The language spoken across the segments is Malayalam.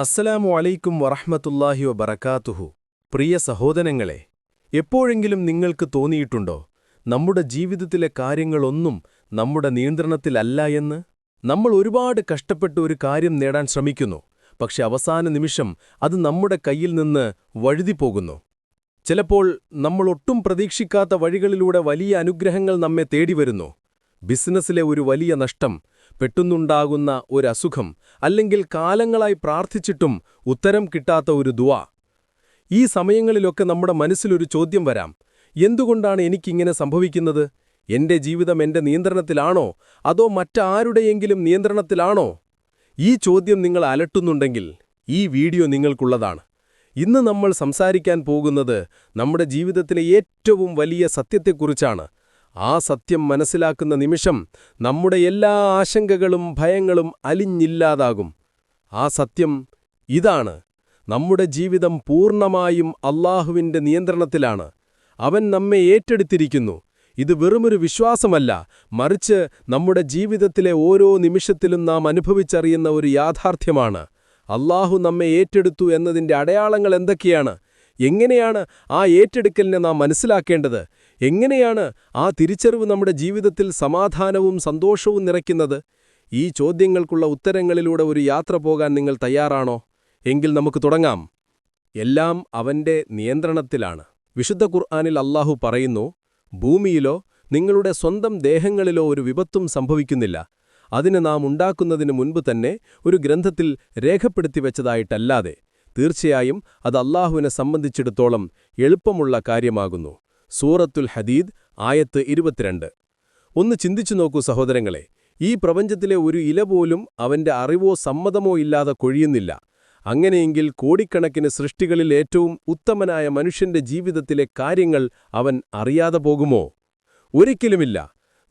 അസ്സലാമു അലൈക്കും വറഹ്മത്തുള്ളാഹി വബറകാതുഹു. പ്രിയ സഹോദരങ്ങളെ എപ്പോഴെങ്കിലും നിങ്ങൾക്ക് തോന്നിയിട്ടുണ്ടോ നമ്മുടെ ജീവിതത്തിലെ കാര്യങ്ങളൊന്നും നമ്മുടെ നിയന്ത്രണത്തിലല്ല എന്ന്? നമ്മൾ ഒരുപാട് കഷ്ടപ്പെട്ട് ഒരു കാര്യം നേടാൻ ശ്രമിക്കുന്നു പക്ഷെ അവസാന നിമിഷം അത് നമ്മുടെ കയ്യിൽ നിന്ന് വഴുതിപ്പോകുന്നു ചിലപ്പോൾ നമ്മൾ ഒട്ടും പ്രതീക്ഷിക്കാത്ത വഴികളിലൂടെ വലിയ അനുഗ്രഹങ്ങൾ നമ്മെ തേടിവരുന്നു. ബിസിനസ്സിലെ ഒരു വലിയ നഷ്ടം പെട്ടെന്നുണ്ടാകുന്ന ഒരസുഖം അല്ലെങ്കിൽ കാലങ്ങളായി പ്രാർത്ഥിച്ചിട്ടും ഉത്തരം കിട്ടാത്ത ഒരു ദുവ ഈ സമയങ്ങളിലൊക്കെ നമ്മുടെ മനസ്സിലൊരു ചോദ്യം വരാം. എന്തുകൊണ്ടാണ് എനിക്കിങ്ങനെ സംഭവിക്കുന്നത്? എന്റെ ജീവിതം എന്റെ നിയന്ത്രണത്തിലാണോ? അതോ മറ്റാരുടെയെങ്കിലും നിയന്ത്രണത്തിലാണോ? ഈ ചോദ്യം നിങ്ങൾ അലട്ടുന്നുണ്ടെങ്കിൽ ഈ വീഡിയോ നിങ്ങൾക്കുള്ളതാണ്. ഇന്ന് നമ്മൾ സംസാരിക്കാൻ പോകുന്നത് നമ്മുടെ ജീവിതത്തിലെ ഏറ്റവും വലിയ സത്യത്തെക്കുറിച്ചാണ്. ആ സത്യം മനസ്സിലാക്കുന്ന നിമിഷം നമ്മുടെ എല്ലാ ആശങ്കകളും ഭയങ്ങളും അലിഞ്ഞില്ലാതാകും. ആ സത്യം ഇതാണ്. നമ്മുടെ ജീവിതം പൂർണമായും അള്ളാഹുവിന്റെ നിയന്ത്രണത്തിലാണ്. അവൻ നമ്മെ ഏറ്റെടുത്തിരിക്കുന്നു. ഇത് വെറുമൊരു വിശ്വാസമല്ല. മറിച്ച് നമ്മുടെ ജീവിതത്തിലെ ഓരോ നിമിഷത്തിലും നാം അനുഭവിച്ചറിയുന്ന ഒരു യാഥാർത്ഥ്യമാണ്. അള്ളാഹു നമ്മെ ഏറ്റെടുത്തു എന്നതിന്റെ അടയാളങ്ങൾ എന്തൊക്കെയാണ്? എങ്ങനെയാണ് ആ ഏറ്റെടുക്കലിനെ നാം മനസ്സിലാക്കേണ്ടത്? എങ്ങനെയാണ് ആ തിരിച്ചറിവ് നമ്മുടെ ജീവിതത്തിൽ സമാധാനവും സന്തോഷവും നിറയ്ക്കുന്നത്? ഈ ചോദ്യങ്ങൾക്കുള്ള ഉത്തരങ്ങളിലൂടെ ഒരു യാത്ര പോകാൻ നിങ്ങൾ തയ്യാറാണോ? എങ്കിൽ നമുക്ക് തുടങ്ങാം. എല്ലാം അവന്റെ നിയന്ത്രണത്തിലാണ്. വിശുദ്ധ ഖുർആാനിൽ അള്ളാഹു പറയുന്നു ഭൂമിയിലോ നിങ്ങളുടെ സ്വന്തം ദേഹങ്ങളിലോ ഒരു വിപത്തും സംഭവിക്കുന്നില്ല. അതിന് നാം ഉണ്ടാക്കുന്നതിന് മുൻപ് തന്നെ ഒരു ഗ്രന്ഥത്തിൽ രേഖപ്പെടുത്തി വെച്ചതായിട്ടല്ലാതെ തീർച്ചയായും അത് അള്ളാഹുവിനെ സംബന്ധിച്ചിടത്തോളം എളുപ്പമുള്ള കാര്യമാകുന്നു. സൂറത്തുൽ ഹദീദ് ആയത്ത് ഇരുപത്തിരണ്ട്. ഒന്ന് ചിന്തിച്ചു നോക്കൂ സഹോദരങ്ങളെ ഈ പ്രപഞ്ചത്തിലെ ഒരു ഇല പോലും അവന്റെ അറിവോ സമ്മതമോ ഇല്ലാതെ കൊഴിയുന്നില്ല. അങ്ങനെയെങ്കിൽ കോടിക്കണക്കിന് സൃഷ്ടികളിൽ ഏറ്റവും ഉത്തമനായ മനുഷ്യന്റെ ജീവിതത്തിലെ കാര്യങ്ങൾ അവൻ അറിയാതെ പോകുമോ? ഒരിക്കലുമില്ല.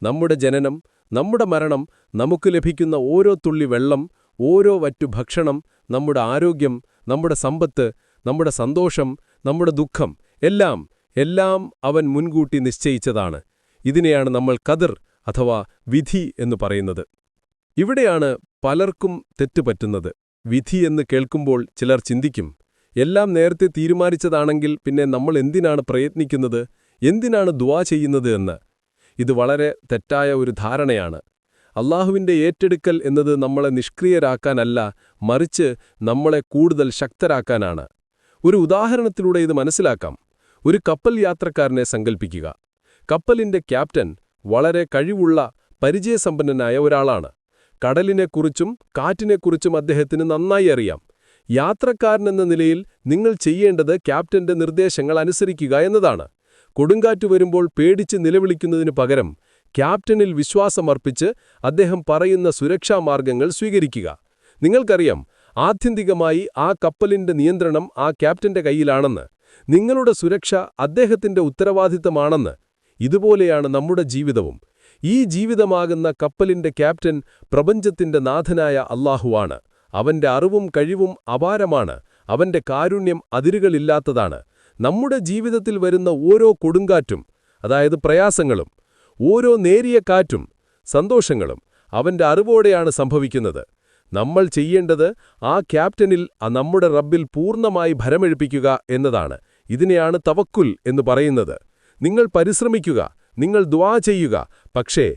നമ്മുടെ ജനനം നമ്മുടെ മരണം നമുക്ക് ലഭിക്കുന്ന ഓരോ തുള്ളി വെള്ളം ഓരോ വറ്റു ഭക്ഷണം നമ്മുടെ ആരോഗ്യം നമ്മുടെ സമ്പത്ത് നമ്മുടെ സന്തോഷം നമ്മുടെ ദുഃഖം എല്ലാം എല്ലാം അവൻ മുൻകൂട്ടി നിശ്ചയിച്ചതാണ്. ഇതിനെയാണ് നമ്മൾ കതിർ അഥവാ വിധി എന്ന് പറയുന്നത്. ഇവിടെയാണ് പലർക്കും തെറ്റുപറ്റുന്നത് വിധി എന്ന് കേൾക്കുമ്പോൾ ചിലർ ചിന്തിക്കും എല്ലാം നേരത്തെ തീരുമാനിച്ചതാണെങ്കിൽ പിന്നെ നമ്മൾ എന്തിനാണ് പ്രയത്നിക്കുന്നത്? എന്തിനാണ് ദ്വാ ചെയ്യുന്നത് എന്ന്? ഇത് വളരെ തെറ്റായ ഒരു ധാരണയാണ്. അള്ളാഹുവിന്റെ ഏറ്റെടുക്കൽ എന്നത് നമ്മളെ നിഷ്ക്രിയരാക്കാനല്ല മറിച്ച് നമ്മളെ കൂടുതൽ ശക്തരാക്കാനാണ്. ഒരു ഉദാഹരണത്തിലൂടെ ഇത് മനസ്സിലാക്കാം. ഒരു കപ്പൽ യാത്രക്കാരനെ സങ്കൽപ്പിക്കുക. കപ്പലിന്റെ ക്യാപ്റ്റൻ വളരെ കഴിവുള്ള പരിചയസമ്പന്നനായ ഒരാളാണ്. കടലിനെക്കുറിച്ചും കാറ്റിനെക്കുറിച്ചും അദ്ദേഹത്തിന് നന്നായി അറിയാം. യാത്രക്കാരനെന്ന നിലയിൽ നിങ്ങൾ ചെയ്യേണ്ടത് ക്യാപ്റ്റന്റെ നിർദ്ദേശങ്ങൾ അനുസരിക്കുക എന്നതാണ്. കൊടുങ്കാറ്റ് വരുമ്പോൾ പേടിച്ച് നിലവിളിക്കുന്നതിനു പകരം ക്യാപ്റ്റനിൽ വിശ്വാസമർപ്പിച്ച് അദ്ദേഹം പറയുന്ന സുരക്ഷാ മാർഗങ്ങൾ സ്വീകരിക്കുക. നിങ്ങൾക്കറിയാം ആത്യന്തികമായി ആ കപ്പലിന്റെ നിയന്ത്രണം ആ ക്യാപ്റ്റന്റെ കയ്യിലാണെന്ന്. നിങ്ങളുടെ സുരക്ഷ അദ്ദേഹത്തിന്റെ ഉത്തരവാദിത്തമാണെന്ന് ഇതുപോലെയാണ് നമ്മുടെ ജീവിതവും. ഈ ജീവിതമാകുന്ന കപ്പലിന്റെ ക്യാപ്റ്റൻ പ്രപഞ്ചത്തിന്റെ നാഥനായ അള്ളാഹുവാണ് അവന്റെ അറിവും കഴിവും അപാരമാണ്. അവന്റെ കാരുണ്യം അതിരുകളില്ലാത്തതാണ്. നമ്മുടെ ജീവിതത്തിൽ വരുന്ന ഓരോ കൊടുങ്കാറ്റും അതായത് പ്രയാസങ്ങളും ഓരോ നേരിയ കാറ്റും സന്തോഷങ്ങളും അവന്റെ അറിവോടെയാണ് സംഭവിക്കുന്നത്. നമ്മൾ ചെയ്യേണ്ടത് ആ ക്യാപ്റ്റനിൽ നമ്മുടെ റബ്ബിൽ പൂർണമായി ഭരമെഴുപ്പിക്കുക എന്നതാണ്. ഇതിനെയാണ് തവക്കുൽ എന്ന് പറയുന്നത്. നിങ്ങൾ പരിശ്രമിക്കുക നിങ്ങൾ ദ്വാ ചെയ്യുക പക്ഷേ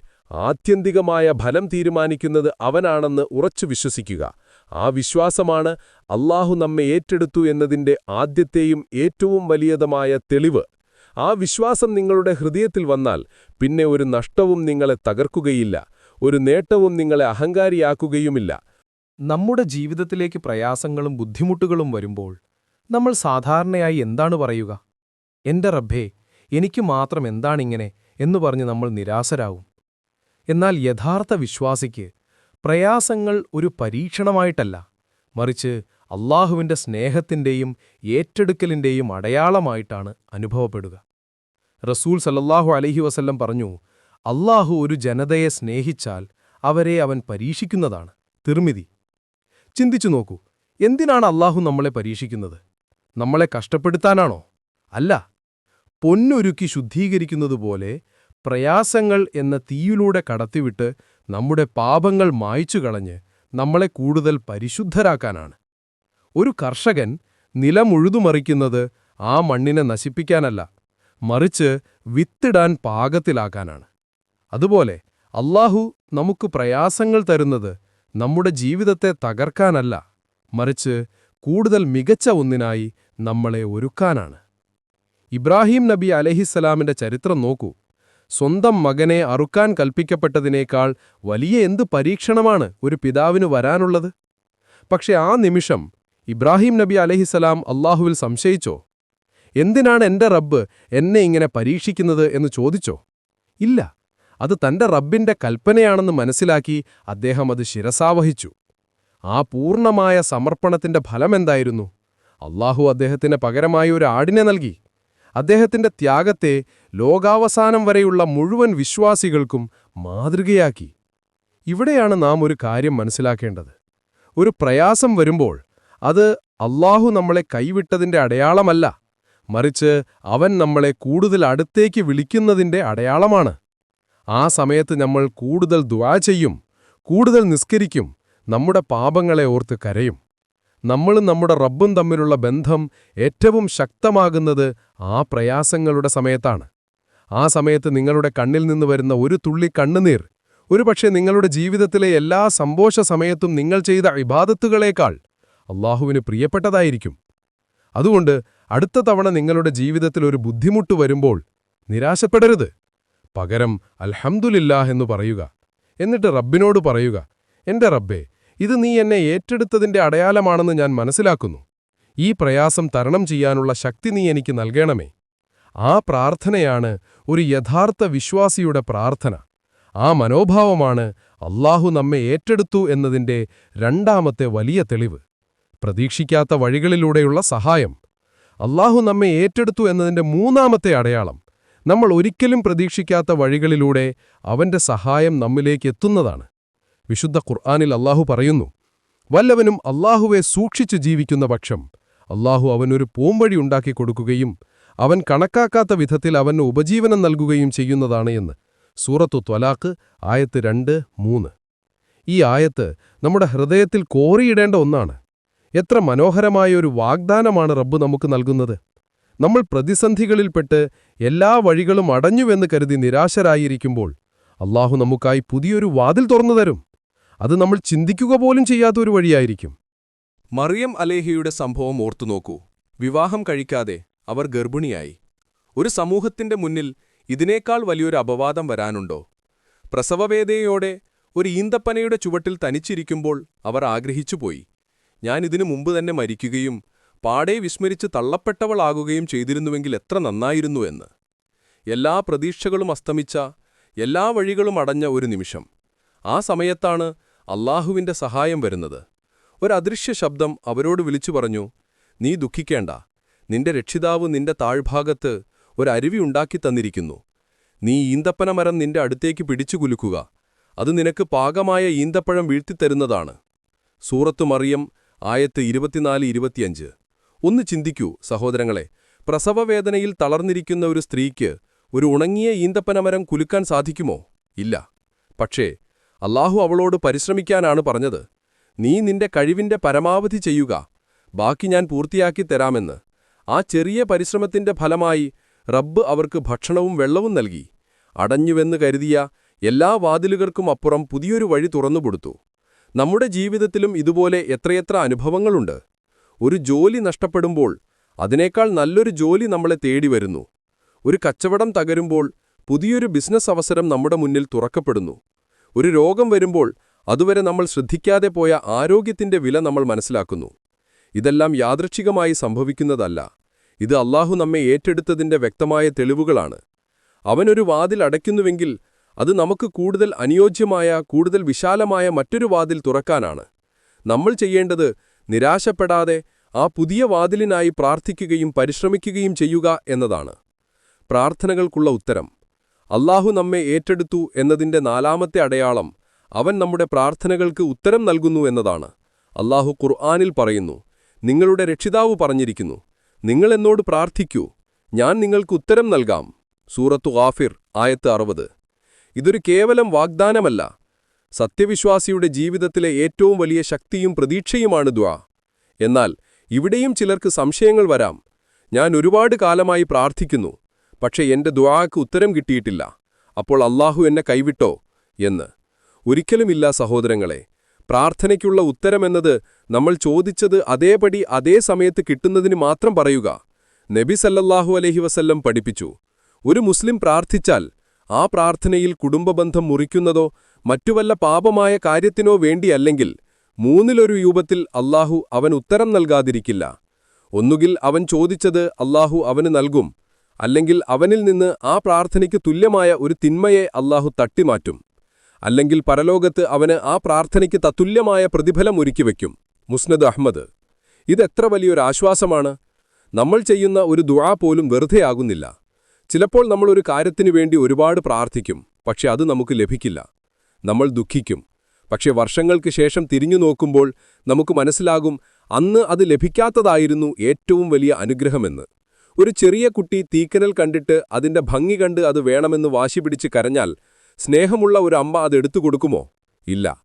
ആത്യന്തികമായ ഫലം തീരുമാനിക്കുന്നത് അവനാണെന്ന് ഉറച്ചു വിശ്വസിക്കുക. ആ വിശ്വാസമാണ് അള്ളാഹു നമ്മെ ഏറ്റെടുത്തു എന്നതിന്റെ ആദ്യത്തെയും ഏറ്റവും വലിയതുമായ തെളിവ്. ആ വിശ്വാസം നിങ്ങളുടെ ഹൃദയത്തിൽ വന്നാൽ പിന്നെ ഒരു നഷ്ടവും നിങ്ങളെ തകർക്കുകയില്ല ഒരു നേട്ടവും നിങ്ങളെ അഹങ്കാരിയാക്കുകയുമില്ല. നമ്മുടെ ജീവിതത്തിലേക്ക് പ്രയാസങ്ങളും ബുദ്ധിമുട്ടുകളും വരുമ്പോൾ നമ്മൾ സാധാരണയായി എന്താണ് പറയുക? എന്റെ റബ്ബേ എനിക്ക് മാത്രം എന്താണിങ്ങനെ? എന്നു പറഞ്ഞ് നമ്മൾ നിരാശരാകും എന്നാൽ യഥാർത്ഥ വിശ്വാസിക്ക് പ്രയാസങ്ങൾ ഒരു പരീക്ഷണമായിട്ടല്ല. മറിച്ച് അള്ളാഹുവിന്റെ സ്നേഹത്തിന്റെയും ഏറ്റെടുക്കലിന്റെയും അടയാളമായിട്ടാണ് അനുഭവപ്പെടുക. റസൂൽ സല്ലല്ലാഹു അലഹി വസല്ലം പറഞ്ഞു അള്ളാഹു ഒരു ജനതയെ സ്നേഹിച്ചാൽ അവരെ അവൻ പരീക്ഷിക്കുന്നതാണ്. തിർമിതി ചിന്തിച്ചു നോക്കൂ. എന്തിനാണ് അള്ളാഹു നമ്മളെ പരീക്ഷിക്കുന്നത്? നമ്മളെ കഷ്ടപ്പെടുത്താനാണോ? അല്ല. പൊന്നൊരുക്കി ശുദ്ധീകരിക്കുന്നതുപോലെ പ്രയാസങ്ങൾ എന്ന തീയിലൂടെ കടത്തിവിട്ട് നമ്മുടെ പാപങ്ങൾ മായ്ച്ചു കളഞ്ഞ് നമ്മളെ കൂടുതൽ പരിശുദ്ധരാക്കാനാണ്. ഒരു കർഷകൻ നിലമുഴുതുമറിക്കുന്നത് ആ മണ്ണിനെ നശിപ്പിക്കാനല്ല മറിച്ച് വിത്തിടാൻ പാകത്തിലാക്കാനാണ്. അതുപോലെ അള്ളാഹു നമുക്ക് പ്രയാസങ്ങൾ തരുന്നത് നമ്മുടെ ജീവിതത്തെ തകർക്കാനല്ല മറിച്ച് കൂടുതൽ മികച്ച ഒന്നിനായി നമ്മളെ ഒരുക്കാനാണ്. ഇബ്രാഹിം നബി അലഹിസ്സലാമിന്റെ ചരിത്രം നോക്കൂ. സ്വന്തം മകനെ അറുക്കാൻ കൽപ്പിക്കപ്പെട്ടതിനേക്കാൾ വലിയ എന്ത് പരീക്ഷണമാണ് ഒരു പിതാവിന് വരാനുള്ളത്? പക്ഷെ ആ നിമിഷം ഇബ്രാഹിം നബി അലഹിസലാം അള്ളാഹുവിൽ സംശയിച്ചോ? എന്തിനാണ് എന്റെ റബ്ബ് എന്നെ ഇങ്ങനെ പരീക്ഷിക്കുന്നത് എന്ന് ചോദിച്ചോ? ഇല്ല. അത് തന്റെ റബ്ബിന്റെ കൽപ്പനയാണെന്ന് മനസ്സിലാക്കി അദ്ദേഹം അത് ശിരസാവഹിച്ചു. ആ പൂർണമായ സമർപ്പണത്തിന്റെ ഫലമെന്തായിരുന്നു? അള്ളാഹു അദ്ദേഹത്തിന് പകരമായി ഒരു ആടിനെ നൽകി. അദ്ദേഹത്തിന്റെ ത്യാഗത്തെ ലോകാവസാനം വരെയുള്ള മുഴുവൻ വിശ്വാസികൾക്കും മാതൃകയാക്കി. ഇവിടെയാണ് നാം ഒരു കാര്യം മനസ്സിലാക്കേണ്ടത്. ഒരു പ്രയാസം വരുമ്പോൾ അത് അള്ളാഹു നമ്മളെ കൈവിട്ടതിന്റെ അടയാളമല്ല മറിച്ച് അവൻ നമ്മളെ കൂടുതൽ അടുത്തേക്ക് വിളിക്കുന്നതിന്റെ അടയാളമാണ്. ആ സമയത്ത് നമ്മൾ കൂടുതൽ ദ്വാ ചെയ്യും കൂടുതൽ നിസ്കരിക്കും നമ്മുടെ പാപങ്ങളെ ഓർത്ത് കരയും. നമ്മളും നമ്മുടെ റബ്ബും തമ്മിലുള്ള ബന്ധം ഏറ്റവും ശക്തമാകുന്നത് ആ പ്രയാസങ്ങളുടെ സമയത്താണ്. ആ സമയത്ത് നിങ്ങളുടെ കണ്ണിൽ നിന്ന് വരുന്ന ഒരു തുള്ളി കണ്ണുനീർ ഒരുപക്ഷെ നിങ്ങളുടെ ജീവിതത്തിലെ എല്ലാ സന്തോഷ സമയത്തും നിങ്ങൾ ചെയ്ത ഇബാദത്തുകളേക്കാൾ അള്ളാഹുവിന് പ്രിയപ്പെട്ടതായിരിക്കും. അതുകൊണ്ട് അടുത്ത തവണ നിങ്ങളുടെ ജീവിതത്തിൽ ഒരു ബുദ്ധിമുട്ട് വരുമ്പോൾ നിരാശപ്പെടരുത്. പകരം അൽഹംദുലില്ലാഹ് എന്ന് പറയുക. എന്നിട്ട് റബ്ബിനോട് പറയുക എന്റെ റബ്ബേ ഇത് നീ എന്നെ ഏറ്റെടുത്തതിന്റെ അടയാളമാണെന്ന് ഞാൻ മനസ്സിലാക്കുന്നു. ഈ പ്രയാസം തരണം ചെയ്യാനുള്ള ശക്തി നീ എനിക്ക് നൽകണമേ. ആ പ്രാർത്ഥനയാണ് ഒരു യഥാർത്ഥ വിശ്വാസിയുടെ പ്രാർത്ഥന. ആ മനോഭാവമാണ് അള്ളാഹു നമ്മെ ഏറ്റെടുത്തു എന്നതിന്റെ രണ്ടാമത്തെ വലിയ തെളിവ്. പ്രതീക്ഷിക്കാത്ത വഴികളിലൂടെയുള്ള സഹായം. അള്ളാഹു നമ്മെ ഏറ്റെടുത്തു എന്നതിന്റെ മൂന്നാമത്തെ അടയാളം. നമ്മൾ ഒരിക്കലും പ്രതീക്ഷിക്കാത്ത വഴികളിലൂടെ അവന്റെ സഹായം നമ്മിലേക്ക് എത്തുന്നതാണ്. വിശുദ്ധ ഖുർആാനിൽ അള്ളാഹു പറയുന്നു വല്ലവനും അള്ളാഹുവെ സൂക്ഷിച്ചു ജീവിക്കുന്ന പക്ഷം അള്ളാഹു അവനൊരു പൂമ്പഴി ഉണ്ടാക്കി കൊടുക്കുകയും അവൻ കണക്കാക്കാത്ത വിധത്തിൽ അവന് ഉപജീവനം നൽകുകയും ചെയ്യുന്നതാണ് എന്ന്. സൂറത്തു ത്വലാക്ക് ആയത്ത് രണ്ട് മൂന്ന്. ഈ ആയത്ത് നമ്മുടെ ഹൃദയത്തിൽ കോറിയിടേണ്ട ഒന്നാണ്. എത്ര മനോഹരമായ ഒരു വാഗ്ദാനമാണ് റബ്ബ് നമുക്ക് നൽകുന്നത്. നമ്മൾ പ്രതിസന്ധികളിൽപ്പെട്ട് എല്ലാ വഴികളും അടഞ്ഞുവെന്ന് കരുതി നിരാശരായിരിക്കുമ്പോൾ അള്ളാഹു നമുക്കായി പുതിയൊരു വാതിൽ തുറന്നു തരും. അത് നമ്മൾ ചിന്തിക്കുക പോലും ചെയ്യാത്ത ഒരു വഴിയായിരിക്കും. മറിയം അലേഹിയുടെ സംഭവം ഓർത്തുനോക്കൂ വിവാഹം കഴിക്കാതെ അവർ ഗർഭിണിയായി. ഒരു സമൂഹത്തിന്റെ മുന്നിൽ ഇതിനേക്കാൾ വലിയൊരു അപവാദം വരാനുണ്ടോ? പ്രസവവേദയോടെ ഒരു ഈന്തപ്പനയുടെ ചുവട്ടിൽ തനിച്ചിരിക്കുമ്പോൾ അവർ ആഗ്രഹിച്ചുപോയി. ഞാനിതിനു മുമ്പ് തന്നെ മരിക്കുകയും പാടെ വിസ്മരിച്ച് തള്ളപ്പെട്ടവളാകുകയും ചെയ്തിരുന്നുവെങ്കിൽ എത്ര നന്നായിരുന്നു എന്ന്. എല്ലാ പ്രതീക്ഷകളും അസ്തമിച്ച എല്ലാ വഴികളും അടഞ്ഞ ഒരു നിമിഷം. ആ സമയത്താണ് അള്ളാഹുവിന്റെ സഹായം വരുന്നത്. ഒരദൃശ്യ ശബ്ദം അവരോട് വിളിച്ചു പറഞ്ഞു നീ ദുഃഖിക്കേണ്ട. നിന്റെ രക്ഷിതാവ് നിന്റെ താഴ്ഭാഗത്ത് ഒരരുവി ഉണ്ടാക്കി തന്നിരിക്കുന്നു. നീ ഈന്തപ്പന മരം നിന്റെ അടുത്തേക്ക് പിടിച്ചു കുലുക്കുക. അത് നിനക്ക് പാകമായ ഈന്തപ്പഴം വീഴ്ത്തിത്തരുന്നതാണ്. സൂറത്തു മറിയം ആയത്ത് ഇരുപത്തിനാല് ഇരുപത്തിയഞ്ച്. ഒന്ന് ചിന്തിക്കൂ സഹോദരങ്ങളെ. പ്രസവവേദനയിൽ തളർന്നിരിക്കുന്ന ഒരു സ്ത്രീക്ക് ഒരു ഉണങ്ങിയ ഈന്തപ്പനമരം കുലുക്കാൻ സാധിക്കുമോ? ഇല്ല. പക്ഷേ അല്ലാഹു അവളോട് പരിശ്രമിക്കാനാണ് പറഞ്ഞത്. നീ നിന്റെ കഴിവിന്റെ പരമാവധി ചെയ്യുക. ബാക്കി ഞാൻ പൂർത്തിയാക്കി തരാമെന്ന്. ആ ചെറിയ പരിശ്രമത്തിന്റെ ഫലമായി റബ്ബ് അവർക്ക് ഭക്ഷണവും വെള്ളവും നൽകി. അടഞ്ഞുവെന്ന് കരുതിയ എല്ലാ വാതിലുകൾക്കും അപ്പുറം പുതിയൊരു വഴി തുറന്നുകൊടുത്തു. നമ്മുടെ ജീവിതത്തിലും ഇതുപോലെ എത്രയെത്ര അനുഭവങ്ങളുണ്ട്. ഒരു ജോലി നഷ്ടപ്പെടുമ്പോൾ അതിനേക്കാൾ നല്ലൊരു ജോലി നമ്മളെ തേടി വരുന്നു. ഒരു കച്ചവടം തകരുമ്പോൾ പുതിയൊരു ബിസിനസ് അവസരം നമ്മുടെ മുന്നിൽ തുറക്കപ്പെടുന്നു. ഒരു രോഗം വരുമ്പോൾ അതുവരെ നമ്മൾ ശ്രദ്ധിക്കാതെ പോയ ആരോഗ്യത്തിന്റെ വില നമ്മൾ മനസ്സിലാക്കുന്നു. ഇതെല്ലാം യാദൃച്ഛികമായി സംഭവിക്കുന്നതല്ല. ഇത് അള്ളാഹു നമ്മെ ഏറ്റെടുത്തതിന്റെ വ്യക്തമായ തെളിവുകളാണ്. അവനൊരു വാതിൽ അടയ്ക്കുന്നുവെങ്കിൽ അത് നമുക്ക് കൂടുതൽ അനുയോജ്യമായ കൂടുതൽ വിശാലമായ മറ്റൊരു വാതിൽ തുറക്കാനാണ്. നമ്മൾ ചെയ്യേണ്ടത് നിരാശപ്പെടാതെ ആ പുതിയ വാതിലിനായി പ്രാർത്ഥിക്കുകയും പരിശ്രമിക്കുകയും ചെയ്യുക എന്നതാണ് പ്രാർത്ഥനകൾക്കുള്ള ഉത്തരം. അള്ളാഹു നമ്മെ ഏറ്റെടുത്തു എന്നതിന്റെ നാലാമത്തെ അടയാളം അവൻ നമ്മുടെ പ്രാർത്ഥനകൾക്ക് ഉത്തരം നൽകുന്നു എന്നതാണ്. അള്ളാഹു ഖുർആാനിൽ പറയുന്നു നിങ്ങളുടെ രക്ഷിതാവ് പറഞ്ഞിരിക്കുന്നു നിങ്ങൾ എന്നോട് പ്രാർത്ഥിക്കൂ ഞാൻ നിങ്ങൾക്ക് ഉത്തരം നൽകാം. സൂറത്തു ഗാഫിർ ആയത്ത് അറുപത്. ഇതൊരു കേവലം വാഗ്ദാനമല്ല. സത്യവിശ്വാസിയുടെ ജീവിതത്തിലെ ഏറ്റവും വലിയ ശക്തിയും പ്രതീക്ഷയുമാണ് ദ്വാ. എന്നാൽ ഇവിടെയും ചിലർക്ക് സംശയങ്ങൾ വരാം. ഞാൻ ഒരുപാട് കാലമായി പ്രാർത്ഥിക്കുന്നു പക്ഷേ എന്റെ ദുആക്ക് ഉത്തരം കിട്ടിയിട്ടില്ല. അപ്പോൾ അള്ളാഹു എന്നെ കൈവിട്ടോ? എന്ന്. ഒരിക്കലുമില്ല സഹോദരങ്ങളെ പ്രാർത്ഥനയ്ക്കുള്ള ഉത്തരമെന്നത് നമ്മൾ ചോദിച്ചത് അതേപടി അതേ സമയത്ത് കിട്ടുന്നതിന് മാത്രം പറയുക. നബി സല്ലല്ലാഹു അലൈഹി വസല്ലം പഠിപ്പിച്ചു ഒരു മുസ്ലിം പ്രാർത്ഥിച്ചാൽ ആ പ്രാർത്ഥനയിൽ കുടുംബബന്ധം മുറിക്കുന്നതോ മറ്റുവല്ല പാപമായ കാര്യത്തിനോ വേണ്ടിയല്ലെങ്കിൽ മൂന്നിലൊരു രൂപത്തിൽ അല്ലാഹു അവൻ ഉത്തരം നൽകാതിരിക്കില്ല. ഒന്നുകിൽ അവൻ ചോദിച്ചത് അല്ലാഹു അവന് നൽകും അല്ലെങ്കിൽ അവനിൽ നിന്ന് ആ പ്രാർത്ഥനയ്ക്ക് തുല്യമായ ഒരു തിന്മയെ അല്ലാഹു തട്ടിമാറ്റും അല്ലെങ്കിൽ പരലോകത്ത് അവന് ആ പ്രാർത്ഥനയ്ക്ക് തത്തുല്യമായ പ്രതിഫലം ഒരുക്കിവെക്കും മുസ്നദ് അഹ്മദ്. ഇതെത്ര വലിയൊരാശ്വാസമാണ്. നമ്മൾ ചെയ്യുന്ന ഒരു ദുആ പോലും വെറുതെയാകുന്നില്ല ചിലപ്പോൾ നമ്മൾ ഒരു കാര്യത്തിനു വേണ്ടി ഒരുപാട് പ്രാർത്ഥിക്കും പക്ഷെ അത് നമുക്ക് ലഭിക്കില്ല. നമ്മൾ ദുഃഖിക്കും. പക്ഷെ വർഷങ്ങൾക്ക് ശേഷം തിരിഞ്ഞു നോക്കുമ്പോൾ നമുക്ക് മനസ്സിലാകും അന്ന് അത് ലഭിക്കാത്തതായിരുന്നു ഏറ്റവും വലിയ അനുഗ്രഹമെന്ന്. ഒരു ചെറിയ കുട്ടി തീക്കനൽ കണ്ടിട്ട് അതിന്റെ ഭംഗി കണ്ട് അത് വേണമെന്ന് വാശി പിടിച്ച് കരഞ്ഞാൽ സ്നേഹമുള്ള ഒരു അമ്മ അത് എടുത്തു കൊടുക്കുമോ? ഇല്ല.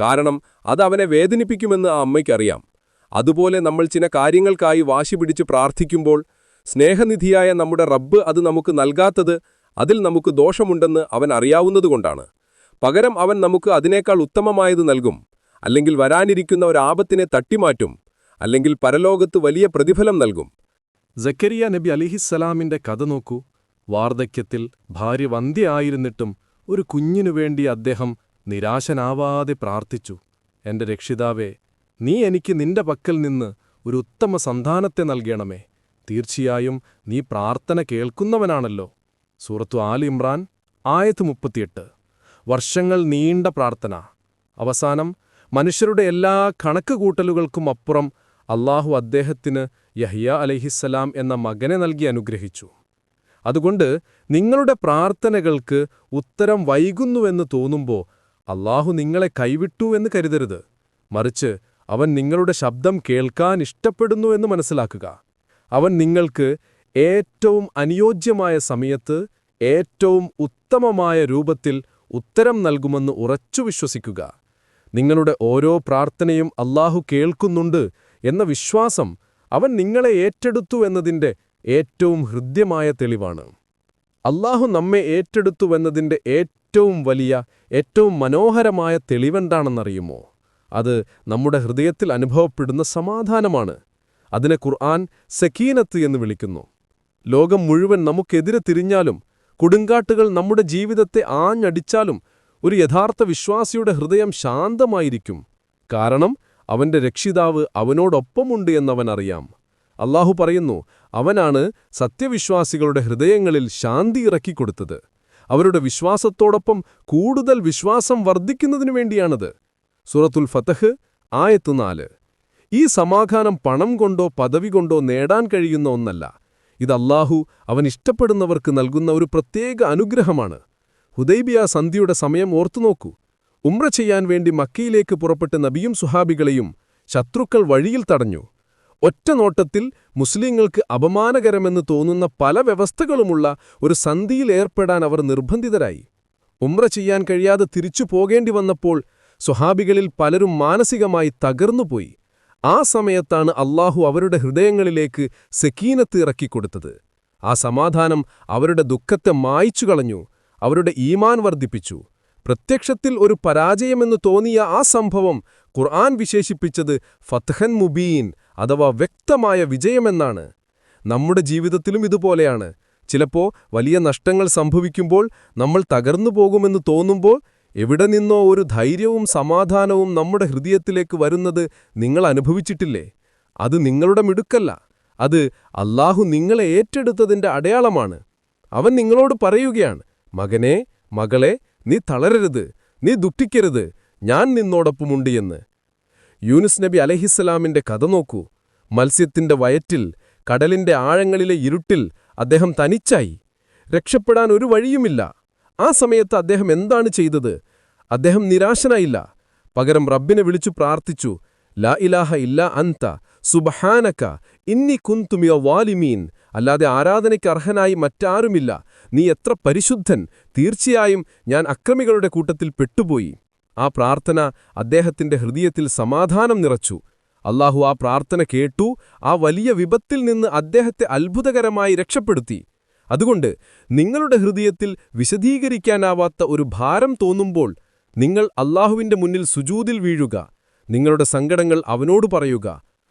കാരണം അത് അവനെ വേദനിപ്പിക്കുമെന്ന് ആ അമ്മയ്ക്കറിയാം. അതുപോലെ നമ്മൾ ചില കാര്യങ്ങൾക്കായി വാശി പിടിച്ച് പ്രാർത്ഥിക്കുമ്പോൾ സ്നേഹനിധിയായ നമ്മുടെ റബ്ബ് അത് നമുക്ക് നൽകാത്തത് അതിൽ നമുക്ക് ദോഷമുണ്ടെന്ന് അവൻ അറിയാവുന്നതുകൊണ്ടാണ്. പകരം അവൻ നമുക്ക് അതിനേക്കാൾ ഉത്തമമായത് നൽകും. അല്ലെങ്കിൽ വരാനിരിക്കുന്ന ഒരു ആപത്തിനെ തട്ടിമാറ്റും. അല്ലെങ്കിൽ പരലോകത്ത് വലിയ പ്രതിഫലം നൽകും. ജക്കരിയ നബി അലിഹിസ്സലാമിന്റെ കഥ നോക്കൂ. വാർദ്ധക്യത്തിൽ ഭാര്യ വന്ധ്യയായിരുന്നിട്ടും ഒരു കുഞ്ഞിനു വേണ്ടി അദ്ദേഹം നിരാശനാവാതെ പ്രാർത്ഥിച്ചു. എന്റെ രക്ഷിതാവേ നീ എനിക്ക് നിന്റെ പക്കൽ നിന്ന് ഒരു ഉത്തമ സന്താനത്തെ നൽകണമേ. തീർച്ചയായും നീ പ്രാർത്ഥന കേൾക്കുന്നവനാണല്ലോ. സൂറത്തു ആൽ ഇമ്രാൻ ആയത്ത് മുപ്പത്തിയെട്ട്. വർഷങ്ങൾ നീണ്ട പ്രാർത്ഥന. അവസാനം മനുഷ്യരുടെ എല്ലാ കണക്കുകൂട്ടലുകൾക്കും അപ്പുറം അള്ളാഹു അദ്ദേഹത്തിന് യഹ്യ അലഹിസ്സലാം എന്ന മകനെ നൽകി അനുഗ്രഹിച്ചു. അതുകൊണ്ട് നിങ്ങളുടെ പ്രാർത്ഥനകൾക്ക് ഉത്തരം വൈകുന്നുവെന്ന് തോന്നുമ്പോൾ അള്ളാഹു നിങ്ങളെ കൈവിട്ടു എന്ന് കരുതരുത്. മറിച്ച് അവൻ നിങ്ങളുടെ ശബ്ദം കേൾക്കാൻ ഇഷ്ടപ്പെടുന്നുവെന്ന് മനസ്സിലാക്കുക. അവൻ നിങ്ങൾക്ക് ഏറ്റവും അനുയോജ്യമായ സമയത്ത് ഏറ്റവും ഉത്തമമായ രൂപത്തിൽ ഉത്തരം നൽകുമെന്ന് ഉറച്ചു വിശ്വസിക്കുക. നിങ്ങളുടെ ഓരോ പ്രാർത്ഥനയും അല്ലാഹു കേൾക്കുന്നുണ്ട് എന്ന വിശ്വാസം അവൻ നിങ്ങളെ ഏറ്റെടുത്തു എന്നതിന്റെ ഏറ്റവും ഹൃദ്യമായ തെളിവാണ്. അല്ലാഹു നമ്മെ ഏറ്റെടുത്തുവെന്നതിന്റെ ഏറ്റവും വലിയ ഏറ്റവും മനോഹരമായ തെളിവെന്താണെന്നറിയുമോ? അത് നമ്മുടെ ഹൃദയത്തിൽ അനുഭവപ്പെടുന്ന സമാധാനമാണ്. അതിനെ ഖുർആൻ സക്കീനത്ത് എന്ന് വിളിക്കുന്നു. ലോകം മുഴുവൻ നമുക്കെതിരെ തിരിഞ്ഞാലും കൊടുങ്കാട്ടുകൾ നമ്മുടെ ജീവിതത്തെ ആഞ്ഞടിച്ചാലും ഒരു യഥാർത്ഥ വിശ്വാസിയുടെ ഹൃദയം ശാന്തമായിരിക്കും. കാരണം അവന്റെ രക്ഷിതാവ് അവനോടൊപ്പമുണ്ട് എന്നവൻ അറിയാം. അള്ളാഹു പറയുന്നു അവനാണ് സത്യവിശ്വാസികളുടെ ഹൃദയങ്ങളിൽ ശാന്തി ഇറക്കിക്കൊടുത്തത്. അവരുടെ വിശ്വാസത്തോടൊപ്പം കൂടുതൽ വിശ്വാസം വർദ്ധിക്കുന്നതിനു വേണ്ടിയാണത്. സുറത്തുൽ ഫതഹ് ആയത്തുനാല്. ഈ സമാധാനം പണം കൊണ്ടോ പദവി കൊണ്ടോ നേടാൻ കഴിയുന്ന ഒന്നല്ല. ഇത് അല്ലാഹു അവൻ ഇഷ്ടപ്പെടുന്നവർക്ക് നൽകുന്ന ഒരു പ്രത്യേക അനുഗ്രഹമാണ്. ഹുദൈബിയ സന്ധിയുടെ സമയം ഓർത്തുനോക്കൂ ഉമ്ര ചെയ്യാൻ വേണ്ടി മക്കയിലേക്ക് പുറപ്പെട്ട നബിയും സുഹാബികളെയും ശത്രുക്കൾ വഴിയിൽ തടഞ്ഞു. ഒറ്റ നോട്ടത്തിൽ മുസ്ലിങ്ങൾക്ക് അപമാനകരമെന്ന് തോന്നുന്ന പല വ്യവസ്ഥകളുമുള്ള ഒരു സന്ധിയിൽ ഏർപ്പെടാൻ അവർ നിർബന്ധിതരായി. ഉമ്ര ചെയ്യാൻ കഴിയാതെ തിരിച്ചു പോകേണ്ടി വന്നപ്പോൾ സുഹാബികളിൽ പലരും മാനസികമായി തകർന്നുപോയി. ആ സമയത്താണ് അള്ളാഹു അവരുടെ ഹൃദയങ്ങളിലേക്ക് സെക്കീനത്ത് ഇറക്കിക്കൊടുത്തത്. ആ സമാധാനം അവരുടെ ദുഃഖത്തെ മായിച്ചു കളഞ്ഞു അവരുടെ ഈമാൻ വർദ്ധിപ്പിച്ചു. പ്രത്യക്ഷത്തിൽ ഒരു പരാജയമെന്ന് തോന്നിയ ആ സംഭവം ഖുർആൻ വിശേഷിപ്പിച്ചത് ഫത്ഹൻ മുബീൻ അഥവാ വ്യക്തമായ വിജയമെന്നാണ്. നമ്മുടെ ജീവിതത്തിലും ഇതുപോലെയാണ്. ചിലപ്പോൾ വലിയ നഷ്ടങ്ങൾ സംഭവിക്കുമ്പോൾ നമ്മൾ തകർന്നു പോകുമെന്ന് തോന്നുമ്പോൾ എവിടെ നിന്നോ ഒരു ധൈര്യവും സമാധാനവും നമ്മുടെ ഹൃദയത്തിലേക്ക് വരുന്നത് നിങ്ങൾ അനുഭവിച്ചിട്ടില്ലേ? അത് നിങ്ങളുടെ മിടുക്കല്ല. അത് അല്ലാഹു നിങ്ങളെ ഏറ്റെടുത്തതിന്റെ അടയാളമാണ്. അവൻ നിങ്ങളോട് പറയുകയാണ് മകനെ മകളെ നീ തളരരുത് നീ ദുഃഖിക്കരുത് ഞാൻ നിന്നോടൊപ്പമുണ്ട് എന്ന്. യൂനുസ് നബി അലഹിസ്സലാമിന്റെ കഥ നോക്കൂ. മത്സ്യത്തിന്റെ വയറ്റിൽ കടലിന്റെ ആഴങ്ങളിലെ ഇരുട്ടിൽ അദ്ദേഹം തനിച്ചായി. രക്ഷപ്പെടാൻ ഒരു വഴിയുമില്ല. ആ സമയത്ത് അദ്ദേഹം എന്താണ് ചെയ്തത്? അദ്ദേഹം നിരാശനായില്ല. പകരം റബ്ബിനെ വിളിച്ചു പ്രാർത്ഥിച്ചു ലാ ഇലാഹ ഇല്ല അന്ത സുബഹാനക്ക ഇന്നി കുന്തുമിയ വാലിമീൻ. അല്ലാതെ ആരാധനയ്ക്ക് അർഹനായി മറ്റാരുമില്ല. നീ എത്ര പരിശുദ്ധൻ തീർച്ചയായും ഞാൻ അക്രമികളുടെ കൂട്ടത്തിൽ പെട്ടുപോയി. ആ പ്രാർത്ഥന അദ്ദേഹത്തിന്റെ ഹൃദയത്തിൽ സമാധാനം നിറച്ചു. അള്ളാഹു ആ പ്രാർത്ഥന കേട്ടു ആ വലിയ വിപത്തിൽ നിന്ന് അദ്ദേഹത്തെ അത്ഭുതകരമായി രക്ഷപ്പെടുത്തി. അതുകൊണ്ട് നിങ്ങളുടെ ഹൃദയത്തിൽ വിശദീകരിക്കാനാവാത്ത ഒരു ഭാരം തോന്നുമ്പോൾ നിങ്ങൾ അല്ലാഹുവിന്റെ മുന്നിൽ സുജൂതിൽ വീഴുക. നിങ്ങളുടെ സങ്കടങ്ങൾ അവനോട് പറയുക.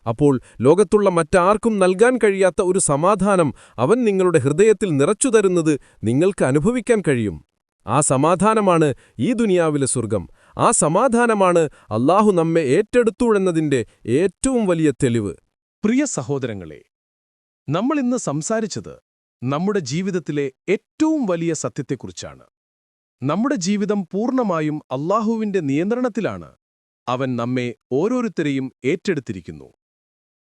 അപ്പോൾ ലോകത്തുള്ള മറ്റാർക്കും നൽകാൻ കഴിയാത്ത ഒരു സമാധാനം അവൻ നിങ്ങളുടെ ഹൃദയത്തിൽ നിറച്ചു തരുന്നത് നിങ്ങൾക്ക് അനുഭവിക്കാൻ കഴിയും. ആ സമാധാനമാണ് ഈ ദുനിയാവിലെ സ്വർഗം ആ സമാധാനമാണ് അല്ലാഹു നമ്മെ ഏറ്റെടുത്തുവെന്നതിന്റെ ഏറ്റവും വലിയ തെളിവ്. പ്രിയ സഹോദരങ്ങളെ നമ്മൾ ഇന്ന് സംസാരിച്ചത് നമ്മുടെ ജീവിതത്തിലെ ഏറ്റവും വലിയ സത്യത്തെക്കുറിച്ചാണ്. നമ്മുടെ ജീവിതം പൂർണമായും അല്ലാഹുവിന്റെ നിയന്ത്രണത്തിലാണ്. അവൻ നമ്മെ ഓരോരുത്തരെയും ഏറ്റെടുത്തിരിക്കുന്നു.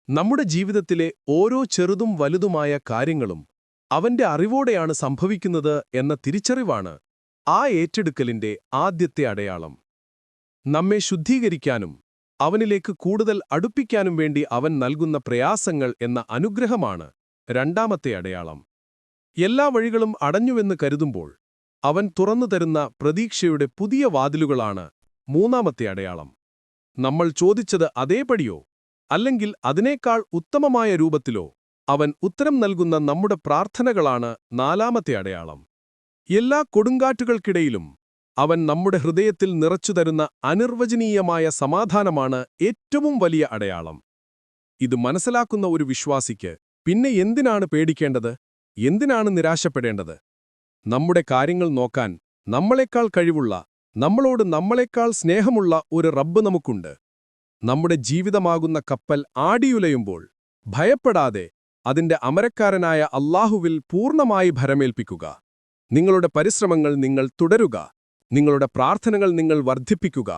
നമ്മുടെ ജീവിതത്തിലെ ഓരോ ചെറുതും വലുതുമായ കാര്യങ്ങളും അവന്റെ അറിവോടെയാണ് സംഭവിക്കുന്നത് എന്ന തിരിച്ചറിവാണ് ആ ഏറ്റെടുക്കലിന്റെ ആദ്യത്തെ അടയാളം. നമ്മെ ശുദ്ധീകരിക്കാനും അവനിലേക്ക് കൂടുതൽ അടുപ്പിക്കാനും വേണ്ടി അവൻ നൽകുന്ന പ്രയാസങ്ങൾ എന്ന അനുഗ്രഹമാണ് രണ്ടാമത്തെ അടയാളം. എല്ലാ വഴികളും അടഞ്ഞുവെന്ന് കരുതുമ്പോൾ അവൻ തുറന്നു തരുന്ന പ്രതീക്ഷയുടെ പുതിയ വാതിലുകളാണ് മൂന്നാമത്തെ അടയാളം. നമ്മൾ ചോദിച്ചത് അതേപടിയോ? അല്ലെങ്കിൽ അതിനേക്കാൾ ഉത്തമമായ രൂപത്തിലോ? അവൻ ഉത്തരം നൽകുന്ന നമ്മുടെ പ്രാർത്ഥനകളാണ് നാലാമത്തെ അടയാളം. എല്ലാ കൊടുങ്കാറ്റുകൾക്കിടയിലും അവൻ നമ്മുടെ ഹൃദയത്തിൽ നിറച്ചുതരുന്ന അനിർവചനീയമായ സമാധാനമാണ് ഏറ്റവും വലിയ അടയാളം. ഇത് മനസ്സിലാക്കുന്ന ഒരു വിശ്വാസിക്ക് പിന്നെ എന്തിനാണ് പേടിക്കേണ്ടത്? എന്തിനാണ് നിരാശപ്പെടേണ്ടത്? നമ്മുടെ കാര്യങ്ങൾ നോക്കാൻ നമ്മളെക്കാൾ കഴിവുള്ള നമ്മളോട് നമ്മളെക്കാൾ സ്നേഹമുള്ള ഒരു റബ്ബ് നമുക്കുണ്ട്. നമ്മുടെ ജീവിതമാകുന്ന കപ്പൽ ആടിയുലയുമ്പോൾ ഭയപ്പെടാതെ അതിന്റെ അമരക്കാരനായ അള്ളാഹുവിൽ പൂർണമായി ഭരമേൽപ്പിക്കുക. നിങ്ങളുടെ പരിശ്രമങ്ങൾ നിങ്ങൾ തുടരുക. നിങ്ങളുടെ പ്രാർത്ഥനകൾ നിങ്ങൾ വർദ്ധിപ്പിക്കുക.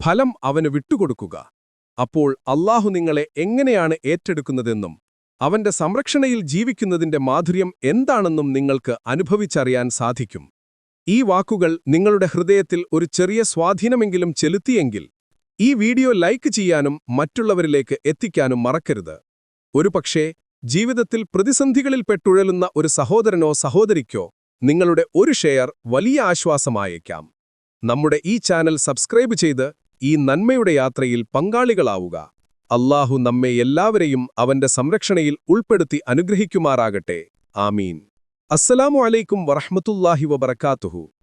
ഫലം അവന് വിട്ടുകൊടുക്കുക. അപ്പോൾ അള്ളാഹു നിങ്ങളെ എങ്ങനെയാണ് ഏറ്റെടുക്കുന്നതെന്നും അവന്റെ സംരക്ഷണയിൽ ജീവിക്കുന്നതിന്റെ മാധുര്യം എന്താണെന്നും നിങ്ങൾക്ക് അനുഭവിച്ചറിയാൻ സാധിക്കും. ഈ വാക്കുകൾ നിങ്ങളുടെ ഹൃദയത്തിൽ ഒരു ചെറിയ സ്വാധീനമെങ്കിലും ചെലുത്തിയെങ്കിൽ ഈ വീഡിയോ ലൈക്ക് ചെയ്യാനും മറ്റുള്ളവരിലേക്ക് എത്തിക്കാനും മറക്കരുത്. ഒരുപക്ഷേ ജീവിതത്തിൽ പ്രതിസന്ധികളിൽ പെട്ടുഴലുന്ന ഒരു സഹോദരനോ സഹോദരിക്കോ നിങ്ങളുടെ ഒരു ഷെയർ വലിയ ആശ്വാസമായേക്കാം. നമ്മുടെ ഈ ചാനൽ സബ്സ്ക്രൈബ് ചെയ്ത് ഈ നന്മയുടെ യാത്രയിൽ പങ്കാളികളാവുക. അല്ലാഹു നമ്മെ എല്ലാവരെയും അവന്റെ സംരക്ഷണയിൽ ഉൾപ്പെടുത്തി അനുഗ്രഹിക്കുമാറാകട്ടെ. ആമീൻ. അസ്സലാമു അലൈക്കും വറഹ്മത്തുള്ളാഹി വബറകാതുഹു.